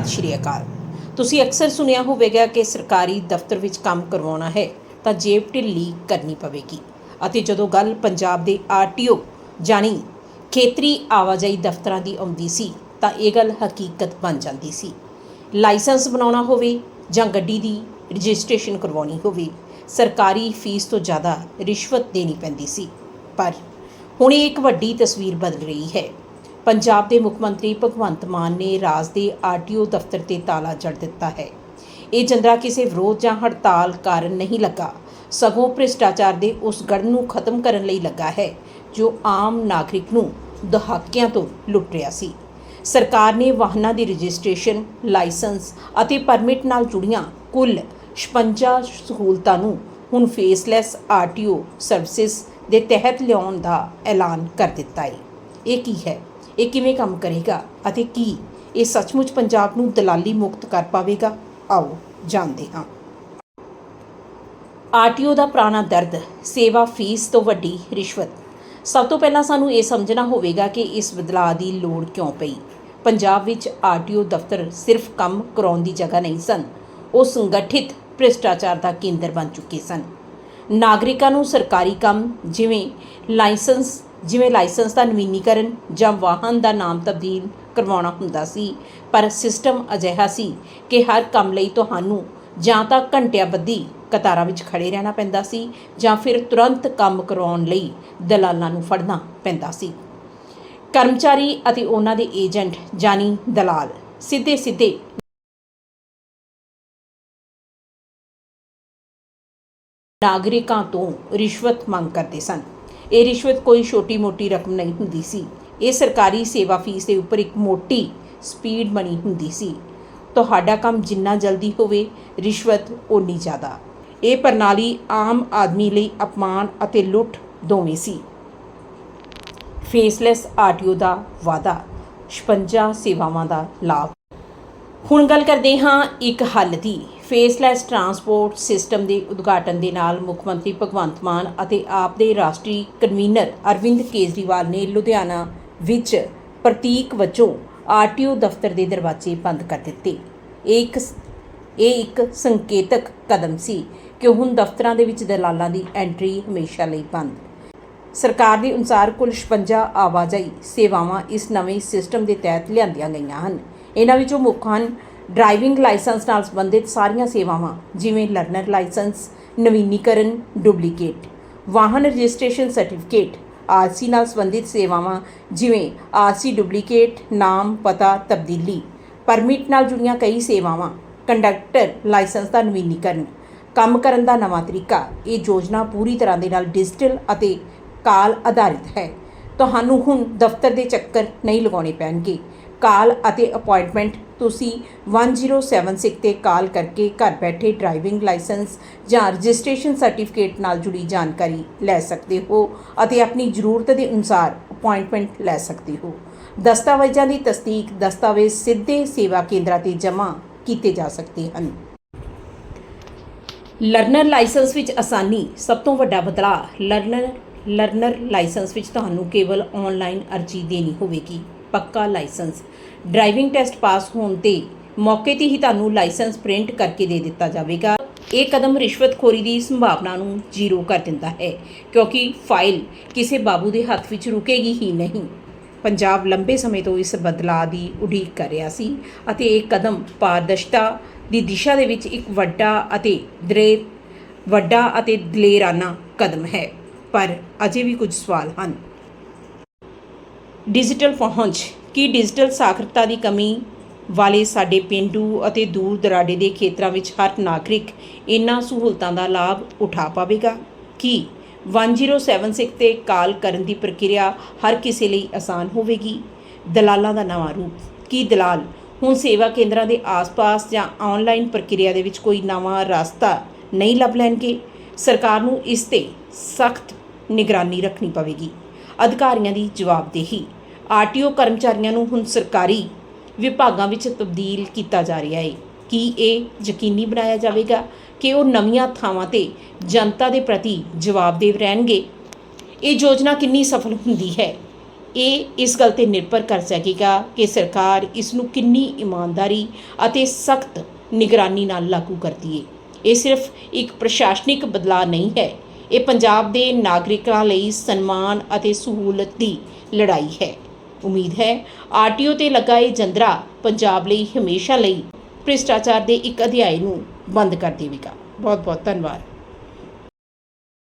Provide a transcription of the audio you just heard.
ਸਤਿ ਸ਼੍ਰੀ ਅਕਾਲ। ਤੁਸੀਂ ਅਕਸਰ ਸੁਣਿਆ ਹੋਵੇਗਾ ਕਿ ਸਰਕਾਰੀ ਦਫ਼ਤਰ ਵਿੱਚ ਕੰਮ ਕਰਵਾਉਣਾ ਹੈ, ਤਾਂ ਜੇਬ ਢਿੱਲੀ ਕਰਨੀ ਪਵੇਗੀ। ਅਤੇ ਜਦੋਂ ਗੱਲ ਪੰਜਾਬ ਦੇ ਆਰਟੀਓ ਜਾਣੀ ਖੇਤਰੀ ਆਵਾਜਾਈ ਦਫ਼ਤਰਾਂ ਦੀ ਆਉਂਦੀ ਸੀ, ਤਾਂ ਇਹ ਗੱਲ ਹਕੀਕਤ ਬਣ ਜਾਂਦੀ ਸੀ। ਲਾਇਸੈਂਸ ਬਣਾਉਣਾ ਹੋਵੇ ਜਾਂ ਗੱਡੀ ਦੀ ਰਜਿਸਟ੍ਰੇਸ਼ਨ ਕਰਵਾਉਣੀ ਹੋਵੇ, ਸਰਕਾਰੀ ਫੀਸ ਤੋਂ ਜ਼ਿਆਦਾ ਰਿਸ਼ਵਤ ਦੇਣੀ ਪੈਂਦੀ ਸੀ। ਪਰ ਹੁਣ ਇਹ ਇੱਕ ਵੱਡੀ ਤਸਵੀਰ ਬਦਲ ਰਹੀ ਹੈ। ਪੰਜਾਬ ਦੇ ਮੁੱਖ ਮੰਤਰੀ ਭਗਵੰਤ ਮਾਨ ਨੇ ਰਾਜ ਦੇ ਆਰਟੀਓ ਦਫ਼ਤਰ ਤੇ ਤਾਲਾ ਜੜ ਦਿੱਤਾ ਹੈ। ਇਹ ਜੰਦਰਾ ਕਿਸੇ ਵਿਰੋਧ ਜਾਂ ਹੜਤਾਲ ਕਾਰਨ ਨਹੀਂ ਲੱਗਾ। ਸਗੋਂ ਭ੍ਰਿਸ਼ਟਾਚਾਰ ਦੇ ਉਸ ਗੜ ਨੂੰ ਖਤਮ ਕਰਨ ਲਈ ਲੱਗਾ ਹੈ, ਜੋ ਆਮ ਨਾਗਰਿਕ ਨੂੰ ਦਹਾਕਿਆਂ ਤੋਂ ਲੁੱਟ ਰਿਹਾ ਸੀ। ਸਰਕਾਰ ਨੇ ਵਾਹਨਾਂ ਦੀ ਰਜਿਸਟ੍ਰੇਸ਼ਨ, ਲਾਇਸੈਂਸ ਅਤੇ ਪਰਮਿਟ ਨਾਲ ਜੁੜੀਆਂ ਕੁੱਲ 56 ਸਹੂਲਤਾਂ ਨੂੰ ਹੁਣ ਫੇਸਲੈਸ ਆਰਟੀਓ ਸਰਵਿਸਿਜ਼ ਦੇ ਤਹਿਤ ਲਿਆਉਣ ਦਾ ਐਲਾਨ ਕਰ ਦਿੱਤਾ ਹੈ। ਇਹ ਕੀ ਹੈ? ਇਹ ਕਿਵੇਂ ਕੰਮ ਕਰੇਗਾ ਅਤੇ ਕੀ ਇਹ ਸੱਚਮੁੱਚ ਪੰਜਾਬ ਨੂੰ ਦਲਾਲੀ ਮੁਕਤ ਕਰ ਪਾਵੇਗਾ? ਆਓ ਜਾਣਦੇ ਹਾਂ। ਆਰਟੀਓ ਦਾ ਪੁਰਾਣਾ ਦਰਦ, ਸੇਵਾ ਫੀਸ ਤੋਂ ਵੱਡੀ ਰਿਸ਼ਵਤ। ਸਭ ਤੋਂ ਪਹਿਲਾਂ ਸਾਨੂੰ ਇਹ ਸਮਝਣਾ ਹੋਵੇਗਾ ਕਿ ਇਸ ਬਦਲਾਅ ਦੀ ਲੋੜ ਕਿਉਂ ਪਈ। ਪੰਜਾਬ ਵਿੱਚ ਆਰਟੀਓ ਦਫ਼ਤਰ ਸਿਰਫ ਕੰਮ ਕਰਾਉਣ ਦੀ ਜਗ੍ਹਾ ਨਹੀਂ ਸਨ। ਉਹ ਸੰਗਠਿਤ ਭ੍ਰਿਸ਼ਟਾਚਾਰ ਦਾ ਕੇਂਦਰ ਬਣ ਚੁੱਕੇ ਸਨ। ਨਾਗਰਿਕਾਂ ਨੂੰ ਸਰਕਾਰੀ ਕੰਮ ਜਿਵੇਂ ਲਾਇਸੈਂਸ ਜਿਵੇਂ ਲਾਇਸੈਂਸ ਦਾ ਨਵੀਨੀਕਰਨ ਜਾਂ ਵਾਹਨ ਦਾ ਨਾਮ ਤਬਦੀਲ ਕਰਵਾਉਣਾ ਹੁੰਦਾ ਸੀ, ਪਰ ਸਿਸਟਮ ਅਜਿਹਾ ਸੀ ਕਿ ਹਰ ਕੰਮ ਲਈ ਤੁਹਾਨੂੰ ਜਾਂ ਤਾਂ ਘੰਟਿਆਂ ਬੱਧੀ ਕਤਾਰਾਂ ਵਿੱਚ ਖੜੇ ਰਹਿਣਾ ਪੈਂਦਾ ਸੀ ਜਾਂ ਫਿਰ ਤੁਰੰਤ ਕੰਮ ਕਰਵਾਉਣ ਲਈ ਦਲਾਲਾਂ ਨੂੰ ਫੜਨਾ ਪੈਂਦਾ ਸੀ। ਕਰਮਚਾਰੀ ਅਤੇ ਉਹਨਾਂ ਦੇ ਏਜੰਟ ਜਾਨੀ ਦਲਾਲ ਸਿੱਧੇ ਸਿੱਧੇ ਨਾਗਰਿਕਾਂ ਤੋਂ ਰਿਸ਼ਵਤ ਮੰਗ ਕਰਦੇ ਸਨ। ਇਹ ਰਿਸ਼ਵਤ ਕੋਈ ਛੋਟੀ-ਮੋਟੀ ਰਕਮ ਨਹੀਂ ਹੁੰਦੀ ਸੀ। ਇਹ ਸਰਕਾਰੀ ਸੇਵਾ ਫੀਸ ਦੇ ਉੱਪਰ ਇੱਕ ਮੋਟੀ ਸਪੀਡ ਬਣੀ ਹੁੰਦੀ ਸੀ। ਤੁਹਾਡਾ ਕੰਮ ਜਿੰਨਾ ਜਲਦੀ ਹੋਵੇ, ਰਿਸ਼ਵਤ ਓਨੀ ਜ਼ਿਆਦਾ। ਇਹ ਪ੍ਰਣਾਲੀ ਆਮ ਆਦਮੀ ਲਈ ਅਪਮਾਨ ਅਤੇ ਲੁੱਟ ਦੋਵੇਂ ਸੀ। ਫੇਸਲੈਸ ਆਰਟੀਓ ਦਾ ਵਾਅਦਾ 56 ਸੇਵਾਵਾਂ ਦਾ ਲਾਭ। ਹੁਣ ਗੱਲ ਕਰਦੇ ਹਾਂ ਇੱਕ ਹੱਲ ਦੀ। ਫੇਸਲੈਸ ਟਰਾਂਸਪੋਰਟ ਸਿਸਟਮ ਦੇ ਉਦਘਾਟਨ ਦੇ ਨਾਲ ਮੁੱਖ ਮੰਤਰੀ ਭਗਵੰਤ ਮਾਨ ਅਤੇ ਆਪ ਦੇ ਰਾਸ਼ਟਰੀ ਕਨਵੀਨਰ ਅਰਵਿੰਦ ਕੇਜਰੀਵਾਲ ਨੇ ਲੁਧਿਆਣਾ ਵਿੱਚ ਪ੍ਰਤੀਕ ਵਜੋਂ ਆਰਟੀਓ ਦਫ਼ਤਰ ਦੇ ਦਰਵਾਜ਼ੇ ਬੰਦ ਕਰ ਦਿੱਤੇ। ਇਹ ਇੱਕ ਇਹ ਇੱਕ ਸੰਕੇਤਕ ਕਦਮ ਸੀ ਕਿ ਹੁਣ ਦਫ਼ਤਰਾਂ ਦੇ ਵਿੱਚ ਦਲਾਲਾਂ ਦੀ ਐਂਟਰੀ ਹਮੇਸ਼ਾ ਲਈ ਬੰਦ। ਸਰਕਾਰ ਦੇ ਅਨੁਸਾਰ ਕੁੱਲ 56 ਆਵਾਜਾਈ ਸੇਵਾਵਾਂ ਇਸ ਨਵੇਂ ਸਿਸਟਮ ਦੇ ਤਹਿਤ ਲਿਆਂਦੀਆਂ ਗਈਆਂ ਹਨ। ਇਹਨਾਂ ਵਿੱਚੋਂ ਮੁੱਖ ਹਨ ਡਰਾਈਵਿੰਗ ਲਾਇਸੈਂਸ ਨਾਲ ਸੰਬੰਧਿਤ ਸਾਰੀਆਂ ਸੇਵਾਵਾਂ, ਜਿਵੇਂ ਲਰਨਰ ਲਾਇਸੈਂਸ, ਨਵੀਨੀਕਰਨ, ਡੁਪਲੀਕੇਟ, ਵਾਹਨ ਰਜਿਸਟ੍ਰੇਸ਼ਨ ਸਰਟੀਫਿਕੇਟ ਆਰਸੀ ਨਾਲ ਸੰਬੰਧਿਤ ਸੇਵਾਵਾਂ, ਜਿਵੇਂ ਆਰਸੀ ਡੁਪਲੀਕੇਟ, ਨਾਮ, ਪਤਾ, ਤਬਦੀਲੀ, ਪਰਮਿਟ ਨਾਲ ਜੁੜੀਆਂ ਕਈ ਸੇਵਾਵਾਂ, ਕੰਡਕਟਰ ਲਾਇਸੈਂਸ ਦਾ ਨਵੀਨੀਕਰਨ, ਕੰਮ ਕਰਨ ਦਾ ਨਵਾਂ ਤਰੀਕਾ, ਇਹ ਯੋਜਨਾ ਪੂਰੀ ਤਰ੍ਹਾਂ ਦੇ ਨਾਲ ਡਿਜੀਟਲ ਅਤੇ ਕਾਲ ਆਧਾਰਿਤ ਹੈ। ਤੁਹਾਨੂੰ ਹੁਣ ਦਫ਼ਤਰ ਦੇ ਚੱਕਰ ਨਹੀਂ ਲਗਾਉਣੇ ਪੈਣਗੇ। ਕਾਲ ਅਤੇ ਅਪਾਇੰਟਮੈਂਟ, ਤੁਸੀਂ 1076 ਤੇ ਕਾਲ ਕਰਕੇ ਘਰ ਬੈਠੇ ਡਰਾਈਵਿੰਗ ਲਾਇਸੈਂਸ ਜਾਂ ਰਜਿਸਟ੍ਰੇਸ਼ਨ ਸਰਟੀਫਿਕੇਟ ਨਾਲ ਜੁੜੀ ਜਾਣਕਾਰੀ ਲੈ ਸਕਦੇ ਹੋ ਅਤੇ ਆਪਣੀ ਜ਼ਰੂਰਤ ਦੇ ਅਨੁਸਾਰ ਅਪਾਇੰਟਮੈਂਟ ਲੈ ਸਕਦੇ ਹੋ। ਦਸਤਾਵੇਜ਼ਾਂ ਦੀ ਤਸਦੀਕ ਦਸਤਾਵੇਜ਼ ਸਿੱਧੇ ਸੇਵਾ ਕੇਂਦਰਾਂ ਤੇ ਜਮ੍ਹਾਂ ਕੀਤੇ ਜਾ ਸਕਦੇ ਹਨ। ਲਰਨਰ ਲਾਇਸੈਂਸ ਵਿੱਚ ਆਸਾਨੀ ਸਭ ਤੋਂ ਵੱਡਾ ਬਦਲਾਅ ਲਰਨਰ ਲਰਨਰ ਲਾਇਸੈਂਸ ਵਿੱਚ ਤੁਹਾਨੂੰ ਕੇਵਲ ਆਨਲਾਈਨ ਅਰਜ਼ੀ ਦੇਣੀ ਹੋਵੇਗੀ। ਪੱਕਾ ਲਾਇਸੈਂਸ। ਡਰਾਈਵਿੰਗ ਟੈਸਟ ਪਾਸ ਹੋਣ ਤੇ ਮੌਕੇ ਤੇ ਹੀ ਤੁਹਾਨੂੰ ਲਾਇਸੈਂਸ ਪ੍ਰਿੰਟ ਕਰਕੇ ਦੇ ਦਿੱਤਾ ਜਾਵੇਗਾ। ਇਹ ਕਦਮ ਰਿਸ਼ਵਤਖੋਰੀ ਦੀ ਸੰਭਾਵਨਾ ਨੂੰ ਜ਼ੀਰੋ ਕਰ ਦਿੰਦਾ ਹੈ, ਕਿਉਂਕਿ ਫਾਈਲ ਕਿਸੇ ਬਾਬੂ ਦੇ ਹੱਥ ਵਿੱਚ ਰੁਕੇਗੀ ਹੀ ਨਹੀਂ। ਪੰਜਾਬ ਲੰਬੇ ਸਮੇਂ ਤੋਂ ਇਸ ਬਦਲਾਅ ਦੀ ਉਡੀਕ ਕਰ ਰਿਹਾ ਸੀ ਅਤੇ ਇਹ ਕਦਮ ਪਾਰਦਰਸ਼ਤਾ ਦੀ ਦਿਸ਼ਾ ਦੇ ਵਿੱਚ ਇੱਕ ਵੱਡਾ ਅਤੇ ਦਲੇਰ ਵੱਡਾ ਅਤੇ ਦਲੇਰਾਨਾ ਕਦਮ ਹੈ। ਪਰ ਅਜੇ ਵੀ ਕੁਝ ਸਵਾਲ ਹਨ। ਡਿਜੀਟਲ ਪਹੁੰਚ, ਕੀ ਡਿਜੀਟਲ ਸਾਖਰਤਾ ਦੀ ਕਮੀ ਵਾਲੇ ਸਾਡੇ ਪਿੰਡੂ ਅਤੇ ਦੂਰ ਦਰਾਡੇ ਦੇ ਖੇਤਰਾਂ ਵਿੱਚ ਹਰ ਨਾਗਰਿਕ ਇਨ੍ਹਾਂ ਸਹੂਲਤਾਂ ਦਾ ਲਾਭ ਉਠਾ ਪਾਵੇਗਾ? ਕੀ 1076 ਤੇ ਕਾਲ ਕਰਨ ਦੀ ਪ੍ਰਕਿਰਿਆ ਹਰ ਕਿਸੇ ਲਈ ਆਸਾਨ ਹੋਵੇਗੀ? ਦਲਾਲਾਂ ਦਾ ਨਵਾਂ ਰੂਪ, ਕੀ ਦਲਾਲ ਹੁਣ ਸੇਵਾ ਕੇਂਦਰਾਂ ਦੇ ਆਸ-ਪਾਸ ਜਾਂ ਆਨਲਾਈਨ ਪ੍ਰਕਿਰਿਆ ਦੇ ਵਿੱਚ ਕੋਈ ਨਵਾਂ ਰਸਤਾ ਨਹੀਂ ਲੱਭ ਲੈਣਗੇ? ਸਰਕਾਰ ਨੂੰ ਇਸ ਤੇ ਸਖਤ ਨਿਗਰਾਨੀ ਰੱਖਣੀ ਪਵੇਗੀ। ਅਧਿਕਾਰੀਆਂ ਦੀ ਜਵਾਬਦੇਹੀ। ਆਰਟੀਓ ਕਰਮਚਾਰੀਆਂ ਨੂੰ ਹੁਣ ਸਰਕਾਰੀ ਵਿਭਾਗਾਂ ਵਿੱਚ ਤਬਦੀਲ ਕੀਤਾ ਜਾ ਰਿਹਾ ਹੈ ਕੀ ਇਹ ਯਕੀਨੀ ਬਣਾਇਆ ਜਾਵੇਗਾ ਕਿ ਉਹ ਨਵੀਆਂ ਥਾਵਾਂ ਤੇ ਜਨਤਾ ਦੇ ਪ੍ਰਤੀ ਜਵਾਬਦੇਹ ਰਹਿਣਗੇ? ਇਹ ਯੋਜਨਾ ਕਿੰਨੀ ਸਫਲ ਹੁੰਦੀ ਹੈ? ਇਹ ਇਸ ਗੱਲ ਤੇ ਨਿਰਭਰ ਕਰ ਸਕੇਗਾ ਕਿ ਸਰਕਾਰ ਇਸ ਨੂੰ ਕਿੰਨੀ ਇਮਾਨਦਾਰੀ ਅਤੇ ਸਖਤ ਨਿਗਰਾਨੀ ਨਾਲ ਲਾਗੂ ਕਰਦੀ ਹੈ ਇਹ ਸਿਰਫ ਇੱਕ ਪ੍ਰਸ਼ਾਸਨਿਕ ਬਦਲਾਅ ਨਹੀਂ ਹੈ ਇਹ ਪੰਜਾਬ ਦੇ ਨਾਗਰਿਕਾਂ ਲਈ ਸਨਮਾਨ ਅਤੇ ਸਹੂਲਤ ਦੀ ਲੜਾਈ ਹੈ। ਉਮੀਦ ਹੈ ਆਰਟੀਓ ਤੇ ਲੱਗਾ ਇਹ ਜੰਦਰਾ ਪੰਜਾਬ ਲਈ ਹਮੇਸ਼ਾ ਲਈ ਭ੍ਰਿਸ਼ਟਾਚਾਰ ਦੇ ਇੱਕ ਅਧਿਆਇ ਨੂੰ ਬੰਦ ਕਰ ਦੇਵੇਗਾ। ਬਹੁਤ ਬਹੁਤ ਧੰਨਵਾਦ।